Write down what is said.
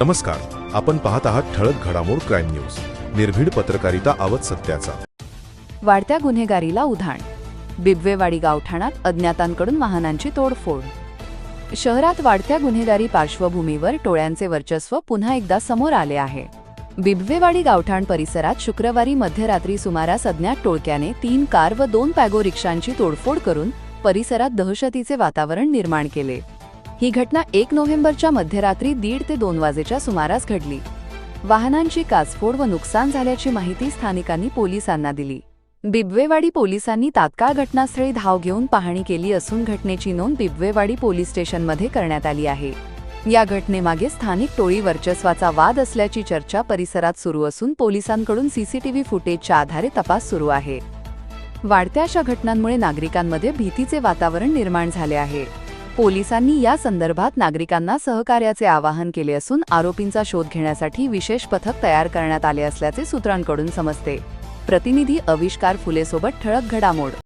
नमस्कार आपण पाहत आहात ठळक घडामोड क्राईम न्यूज. निर्भीड पत्रकारिता आवत सत्याचा. वाढत्या गुन्हेगारीला उधाण. बिबवेवाडी गावठाणात अज्ञातांकडून वाहनांची तोडफोड. शहरात वाढत्या गुन्हेगारी पार्श्वभूमीवर टोळ्यांचे वर्चस्व पुन्हा एकदा समोर आले आहे. बिबवेवाडी गावठाण परिसरात शुक्रवारी मध्यरात्री सुमारास अज्ञात टोळक्याने तीन कार व दोन पॅगो रिक्षांची तोडफोड करून परिसरात दहशतीचे वातावरण निर्माण केले. ही घटना एक नोव्हेंबरच्या मध्यरात्री दीड ते दोन वाजेच्या सुमारास घडली. वाहनांची काचफोड व नुकसान झाल्याची माहिती स्थानिकांनी पोलिसांना दिली. बिबवेवाडी पोलिसांनी तात्काळ घटनास्थळी धाव घेऊन पाहणी केली असून घटनेची नोंद बिबवेवाडी पोलीस स्टेशनमध्ये करण्यात आली आहे. या घटनेमागे स्थानिक टोळी वर्चस्वाचा वाद असल्याची चर्चा परिसरात सुरू असून पोलिसांकडून सीसीटीव्ही फुटेजच्या आधारे तपास सुरू आहे. वाढत्या अशा घटनांमुळे नागरिकांमध्ये भीतीचे वातावरण निर्माण झाले आहे. पोलिसांनी या संदर्भात नागरिकांना सहकार्याचे आवाहन केले असून आरोपींचा शोध घेण्यासाठी विशेष पथक तयार करण्यात आले असल्याचे सूत्रांकडून समजते. प्रतिनिधी अविष्कार फुलेसोबत ठळक घडामोड